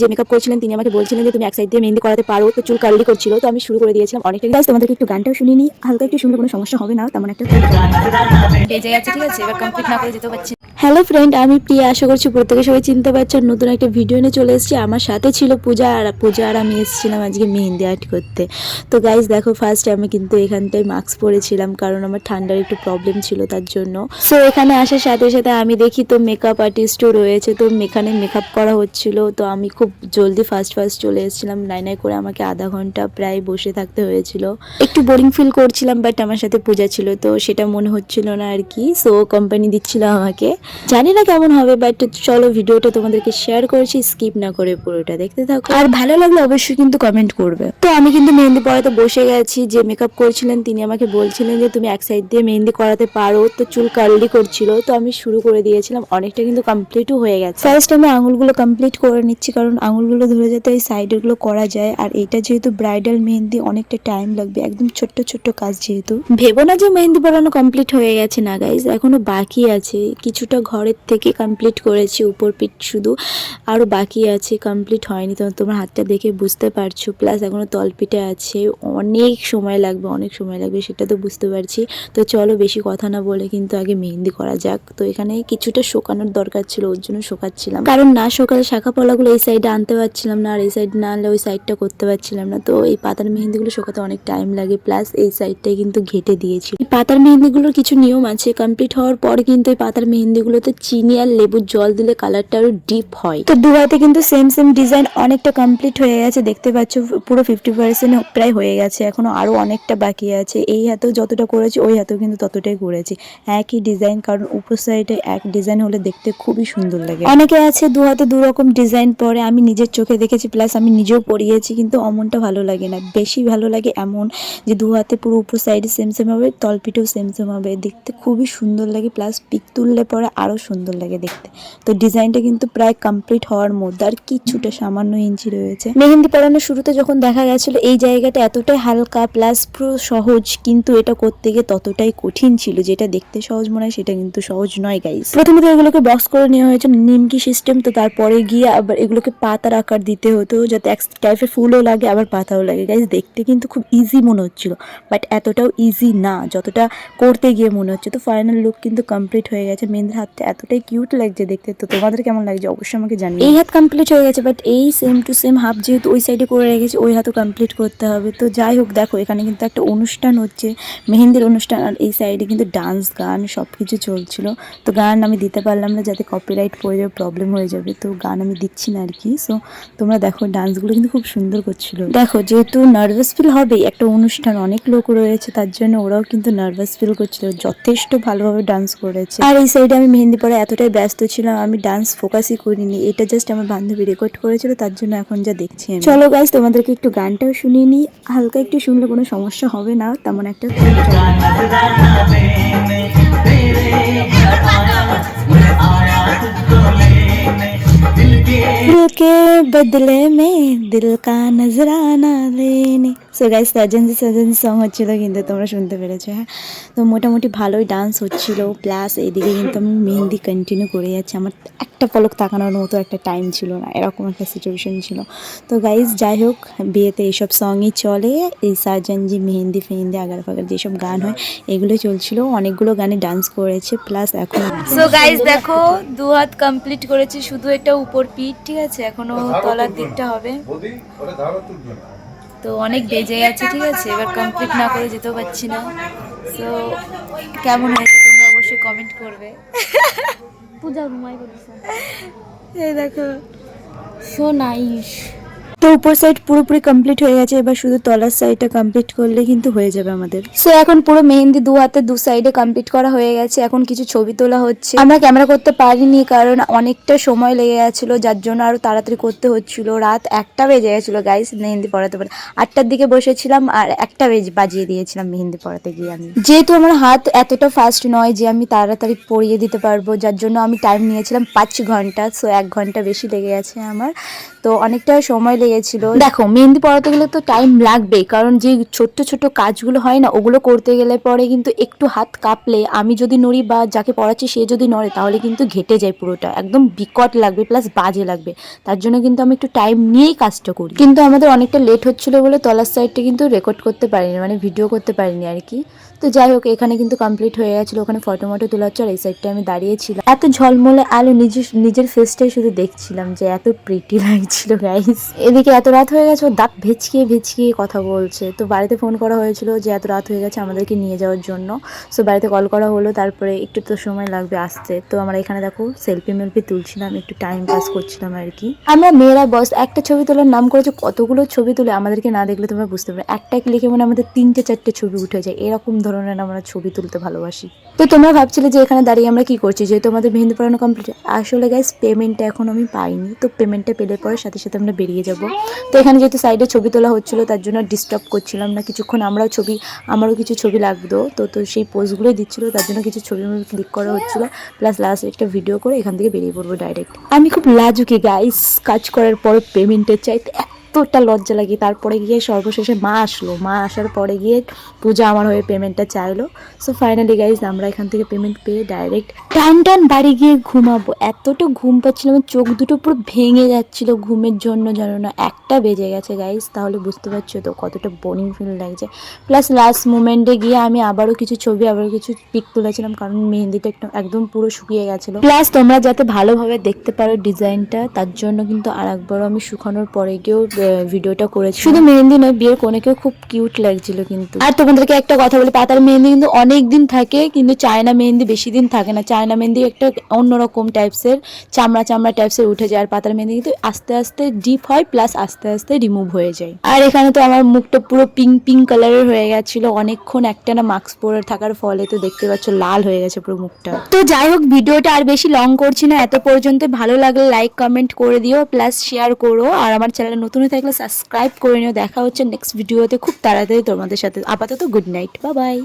যে মেকআপ করছিলেন তিনি আমাকে বলছিলেন যে তুমি এক সাইড দিয়ে মেহেন্দি করাতে পারো তো চুল কার্লি করছিল তো আমি শুরু করে দিয়েছিলাম অনেকটা। গাইজ তোমাদেরকে একটু গানটাও শুনিয়ে নিই হালকা একটু শুনলে কোনো সমস্যা হবে না তেমন একটা বেজে গেছে ঠিক আছে এবার কমপ্লিট না করে যেতে পারছি হ্যালো ফ্রেন্ড আমি প্রিয়া আশা করছি প্রত্যেকে সবাই চিনতে পারছ আর নতুন একটা ভিডিও নিয়ে চলে এসেছি। আমার সাথে ছিল পূজা আর পূজা আর আমি এসেছিলাম আজকে মেহেন্দি আর্ট করতে। তো গাইজ দেখো ফার্স্ট আমি কিন্তু এখানটায় মাস্ক পরেছিলাম কারণ আমার ঠান্ডার একটু প্রবলেম ছিল তার জন্য। সো এখানে আসার সাথে সাথে আমি দেখি তো মেকআপ আর্টিস্টও রয়েছে তো এখানে মেকআপ করা হচ্ছিল তো আমি খুব জলদি ফার্স্ট ফার্স্ট চলে এসেছিলাম। নাই করে আমাকে আধা ঘণ্টা প্রায় বসে থাকতে হয়েছিল। একটু বোরিং ফিল করছিলাম বাট আমার সাথে পূজা ছিল, তো সেটা মনে হচ্ছিল না আর কি। সো কোম্পানি দিচ্ছিল আমাকে। জানি না কেমন হবে বাট চলো ভিডিওটা তোমাদেরকে শেয়ার করছি স্কিপ না করে পুরোটা দেখতে থাকো। আর ভালো লাগলে অবশ্যই কিন্তু কমেন্ট করবে। তো আমি কিন্তু মেহেন্দি পড়াতে বসে গেছি, যে মেকআপ করছিলেন তিনি আমাকে বলছিলেন যে, তুমি এক সাইড দিয়ে মেহেন্দি করাতে পারো। তো চুল কার্লি করছিল, তো আমি শুরু করে দিয়েছিলাম, অনেকটা কিন্তু কমপ্লিটও হয়ে গেছে। ফার্স্ট আমি আঙুলগুলো কমপ্লিট করে নিচ্ছি, কারণ আঙুলগুলো ধরে যাতে এই সাইডেরগুলো করা যায়। আর এটা যেহেতু ব্রাইডাল মেহেন্দি, অনেকটা টাইম লাগবে। একদম ছোট্ট ছোট্ট কাজ যেহেতু। ভেবো না যে মেহেন্দি পড়ানো কমপ্লিট হয়ে গেছে না গাইজ এখনও বাকি আছে। কিছুটা ঘরের থেকে কমপ্লিট করেছি, উপর পিঠ শুধু। আরও বাকি আছে কমপ্লিট হয়নি। তো তোমার হাতটা দেখে বুঝতে পারছ। প্লাস এখনও তলপিঠে আছে। অনেক সময় লাগবে, অনেক সময় লাগবে, সেটা তো বুঝতে পারছি। তো চলো বেশি কথা না বলে কিন্তু আগে মেহেন্দি করা যাক। তো এখানে কিছুটা শোকানোর দরকার ছিল, ওর জন্য শোকাচ্ছিলাম। কারণ না সকালে শাখা পলাগুলো এই সাইডে আনতে পারছিলাম না, আর এই সাইড না আনলে ওই সাইডটা করতে পারছিলাম না। তো এই পাতার মেহেন্দিগুলো শোকাতে অনেক টাইম লাগে প্লাস এই সাইডটাই কিন্তু ঘেটে দিয়েছি। এই পাতার মেহেন্দিগুলোর কিছু নিয়ম আছে কমপ্লিট হওয়ার পর কিন্তু এই পাতার মেহেন্দিগুলোতে চিনি আর লেবুর জল দিলে কালারটা আরও ডিপ হয়। তো দু হাতে কিন্তু সেম সেম ডিজাইন অনেকটা কমপ্লিট হয়ে গেছে, দেখতে পাচ্ছ পুরো ফিফটি পার্সেন্ট প্রায় হয়ে গেছে, এখনও আরও অনেকটা বাকি আছে। এই হাতেও যতটা করেছি, ওই হাতেও কিন্তু ততটাই করেছি। একই ডিজাইন কারণ উপর সাইডে এক ডিজাইন হলে দেখতে খুবই সুন্দর লাগে। অনেকে আছে দু হাতে দু রকম ডিজাইন পরে আমি নিজের চোখে দেখেছি প্লাস আমি নিজেও পরিয়েছি কিন্তু অমনটা ভালো লাগে না। বেশি ভালো লাগে এমন যে দু হাতে পুরো উপর সাইডে সেম সেম হবে, তলপিঠেও সেম সেম হবে। দেখতে খুবই সুন্দর লাগে প্লাস পিক তুললে পরে আরও সুন্দর লাগে দেখতে। তো ডিজাইনটা কিন্তু প্রায় কমপ্লিট হওয়ার মধ্যে, আর কিছুটা সামান্য ইঞ্চি রয়েছে। মেহেন্দি পরানোর শুরুতে যখন দেখা গেছিল, এই জায়গাটা এতটাই হালকা প্লাস পুরো সহজ, কিন্তু এটা করতে গিয়ে ততটাই কঠিন ছিল, যেটা দেখতে সহজ মনে হয়, সেটা কিন্তু সহজ নয় গাইস প্রথমে এগুলোকে বক্স করে নেওয়া হয়েছে নিমকি সিস্টেম তো তারপরে গিয়ে আবার এগুলোকে পাতার আকার দিতে হতো, যাতে এক টাইপের ফুলও লাগে, আবার পাতাও লাগে। গাইজ দেখতে কিন্তু খুব ইজি মনে হচ্ছিল বাট এতটাও ইজি না, যতটা করতে গিয়ে মনে হচ্ছে। তো ফাইনাল লুক কিন্তু কমপ্লিট হয়ে গেছে। মেহেন্দির হাতটা এতটাই কিউট লাগছে দেখতে। তো তোমাদের কেমন লাগছে? অবশ্যই আমাকে জানিয়ে এই হাত কমপ্লিট হয়ে গেছে বাট এই সেম টু সেম হাফ যেহেতু ওই সাইডে করে রেখেছি, ওই হাতও কমপ্লিট করতে হবে। তো যাই হোক, দেখো, এখানে কিন্তু একটা অনুষ্ঠান হচ্ছে। মেহেন্দির অনুষ্ঠান, আর এই সাইডে কিন্তু ডান্স গান সব কিছু চলছিল। তো গান আমি দিতে পারলাম না, যাতে কপিরাইট পড়ে যাবে প্রবলেম হয়ে যাবে। তো গান আমি দিচ্ছি না আর কি। সো তোমরা দেখো ডান্সগুলো কিন্তু খুব সুন্দর করছিল। দেখো যেহেতু নার্ভাস ফিল হবে একটা অনুষ্ঠান অনেক লোক রয়েছে তার জন্য ওরাও কিন্তু নার্ভাস ফিল করছিল যথেষ্ট ভালোভাবে ডান্স করেছে। আর এই সাইডে আমি মেহেন্দি পরে এতটাই ব্যস্ত ছিলাম আমি ডান্স ফোকাসই করিনি এটা জাস্ট আমার বান্ধবী রেকর্ড করেছিল তার জন্য এখন যা দেখছি আমি। চলো গাইজ তোমাদেরকে একটু গানটাও শুনিয়ে নিই। হালকা একটু শুনলে কোনো সমস্যা হবে না তেমন একটা दिल के बदले में दिल का नजराना लेने সো গাইজ সাজেন্সি সাজেন্সি সং হচ্ছিল কিন্তু তোমরা শুনতে পেরেছো হ্যাঁ তো মোটামুটি ভালোই ডান্স হচ্ছিল প্লাস এইদিকে কিন্তু আমি মেহেন্দি কন্টিনিউ করে যাচ্ছি আমার একটা পলক তাকানোর মতো একটা টাইম ছিল না এরকম একটা সিচুয়েশন ছিল তো গাইজ যাই হোক বিয়েতে এইসব সঙ্গই চলে এই সাজেনজি মেহেন্দি ফেহেন্দি আগার ফাগার যেসব গান হয় এগুলো চলছিল অনেকগুলো গানে ডান্স করেছে প্লাস এখন সো গাইস দেখো দু হাত কমপ্লিট করেছি শুধু এটা উপর পিঠ ঠিক আছে? এখনও তলার দিকটা হবে। তো অনেক বেজে গেছে ঠিক আছে? এবার কমপ্লিট না করে যেতেও পারছি না। তো কেমন হয়েছে তোমরা অবশ্যই কমেন্ট করবে। পূজা ঘুমাই করছে এই দেখো সো নাইস তো উপর সাইড পুরোপুরি কমপ্লিট হয়ে গেছে, এবার শুধু তলার সাইডটা কমপ্লিট করলে কিন্তু হয়ে যাবে আমাদের। সো এখন পুরো মেহেন্দি দু হাতে, দু সাইডে কমপ্লিট করা হয়ে গেছে, এখন কিছু ছবি তোলা হচ্ছে। আমরা ক্যামেরা করতে পারিনি, কারণ অনেকটা সময় লেগে গেছিল, যার জন্য আরও তাড়াতাড়ি করতে হচ্ছিল। রাত একটা বেজে গেছিল গাইস মেহেন্দি পড়াতে পারে আটটার দিকে বসেছিলাম, আর একটা বেজে বাজিয়ে দিয়েছিলাম মেহেন্দি পড়াতে গিয়ে আমি। যেহেতু আমার হাত এতটা ফাস্ট নয় যে আমি তাড়াতাড়ি পরিয়ে দিতে পারব, যার জন্য আমি টাইম নিয়েছিলাম পাঁচ ঘণ্টা সো এক ঘণ্টা বেশি লেগে গেছে আমার। তো অনেকটা সময় লেগে গেছিল দেখো, মেহেন্দি পড়াতে গেলে তো টাইম লাগবেই কারণ যে ছোট্ট ছোট কাজগুলো হয় না, ওগুলো করতে গেলে পরে কিন্তু একটু হাত কাঁপলে, আমি যদি নড়ি বা যাকে পড়াচ্ছি সে যদি নড়ে, তাহলে কিন্তু ঘেটে যায় পুরোটা, একদম বিকট লাগবে প্লাস বাজে লাগবে। তার জন্য কিন্তু আমি একটু টাইম নিয়েই কাজটা করি। কিন্তু আমাদের অনেকটা লেট হচ্ছিল বলে তলার সাইডটা কিন্তু রেকর্ড করতে পারিনি মানে ভিডিও করতে পারিনি আর কি। তো যাই হোক, এখানে কিন্তু কমপ্লিট হয়ে গেছিল। ওখানে ফটো মটো তোলা হচ্ছে আর এই সাইডটা আমি দাঁড়িয়েছিলাম এত ঝলমলে আলো, নিজের নিজের ফেসটাই শুধু দেখছিলাম যে এত প্রিটি লাগছিল গাইস এদিকে এত রাত হয়ে গেছে, ও দাঁত ভেচকিয়ে ভেচকিয়ে কথা বলছে। তো বাড়িতে ফোন করা হয়েছিল যে এত রাত হয়ে গেছে, আমাদেরকে নিয়ে যাওয়ার জন্য। সো বাড়িতে কল করা হলো, তারপরে একটু তো সময় লাগবে আসতে। তো আমরা এখানে দেখো সেলফি মেলফি তুলছিলাম, একটু টাইম পাস করছিলাম আর কি। আমরা মেয়েরা বস একটা ছবি তোলার নাম করেছে কতগুলো ছবি তুলে, আমাদেরকে না দেখলে তোমরা বুঝতে পারবে একটা ক্লিকে মানে আমাদের তিনটে, চারটে ছবি উঠে যায়, এরকম ধরনের আমরা ছবি তুলতে ভালোবাসি। তো তোমরা ভাবছিলে যে এখানে দাঁড়িয়ে আমরা কি করছি? যেহেতু আমাদের মেহেন্দি পড়ানো কমপ্লিট আসলে গাইস পেমেন্টটা এখন আমি পাইনি। তো পেমেন্টটা পেলে পরে সাথে সাথে আমরা বেরিয়ে যাব। তো এখানে যেহেতু সাইডে ছবি তোলা হচ্ছিল, তার জন্য ডিস্টার্ব করছিলাম না। কিছুক্ষণ আমরাও ছবি আমারও কিছু ছবি লাগতো। তো তো সেই পোজগুলোই দিচ্ছিল। তার জন্য কিছু ছবি ক্লিক করা হচ্ছিল। প্লাস লাস্ট একটা ভিডিও করে এখান থেকে বেরিয়ে পড়ব ডাইরেক্ট আমি খুব লাজুকি গাইস কাজ করার পর পেমেন্টের চাইতে এতটা লজ্জা লাগে। তারপরে গিয়ে সর্বশেষে মা আসলো। মা আসার পরে গিয়ে পূজা আমার হয়ে পেমেন্টটা চাইলো। সো ফাইনালি গাইজ আমরা এখান থেকে পেমেন্ট পেয়ে ডাইরেক্ট টান টান বাড়ি গিয়ে ঘুমাবো। এতটা ঘুম পাচ্ছিলাম, চোখ দুটো পুরো ভেঙে যাচ্ছিল ঘুমের জন্য জানো না। একটা বেজে গেছে গাইজ তাহলে বুঝতে পারছ তো কতটা বোরিং ফিল লাগছে। প্লাস লাস্ট মোমেন্টে গিয়ে আমি আবারও কিছু ছবি, আবারও কিছু পিক তুলেছিলাম কারণ মেহেন্দিটা একটু একদম পুরো শুকিয়ে গেছিল। প্লাস তোমরা যাতে ভালোভাবে দেখতে পারো ডিজাইনটা তার জন্য কিন্তু আর একবারও আমি শুকানোর পরে গিয়েও ভিডিওটা করেছি। শুধু মেহেন্দি নয় বিয়ের কোনেকেও খুব কিউট লাগছিল কিন্তু। আর তোমাদেরকে একটা কথা বলি পাতার মেহেন্দি কিন্তু অনেক দিন থাকে কিন্তু চায়না মেহেন্দি বেশি দিন থাকে না। চায়না মেহেন্দি একটা অন্যরকম টাইপসের চামড়া চামড়া টাইপসের উঠে যায় আর পাতার মেহেন্দি কিন্তু আস্তে আস্তে ডিপ হয় প্লাস আস্তে আস্তে রিমুভ হয়ে যায়। আর এখানে তো আমার মুখটা পুরো পিঙ্ক পিঙ্ক কালারের হয়ে গেছিল। অনেকক্ষণ একটা না মাস্ক পরে থাকার ফলে তো দেখতে পাচ্ছ লাল হয়ে গেছে পুরো মুখটা। তো যাই হোক ভিডিওটা আর বেশি লং করছি না। এত পর্যন্ত ভালো লাগলে লাইক কমেন্ট করে দিও প্লাস শেয়ার করো। আর আমার চ্যানেল নতুন থাকলে সাবস্ক্রাইব করে নিও। দেখা হচ্ছে নেক্সট ভিডিওতে খুব তাড়াতাড়ি তোমাদের সাথে। আপাতত গুড নাইট বা বাই